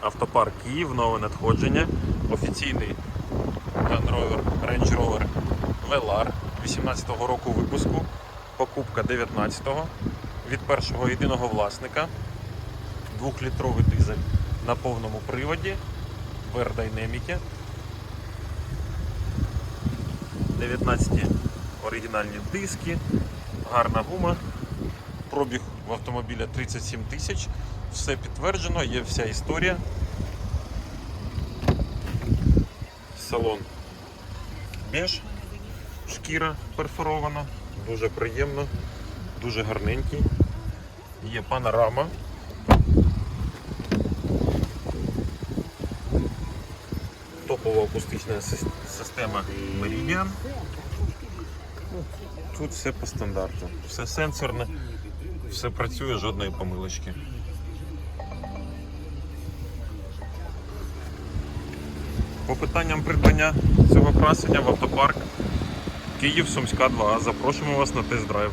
Автопарк Київ, нове надходження. Офіційний Land Rover Range Rover Velar 18-го року випуску. Покупка 19-го від першого єдиного власника. Двохлітровий дизель на повному приводі в R-Dynamic. 19 оригінальні диски, гарна гума. Пробіг в автомобіля 37 тисяч. Все підтверджено, є вся історія. Салон беж, шкіра перфорована, дуже приємно, дуже гарненький. Є панорама. Топова акустична система Meridian. Тут все по стандарту. Все сенсорне, все працює, жодної помилочки. По питанням придбання цього красення в автопарк Київ Сумська 2. Запрошуємо вас на тест-драйв.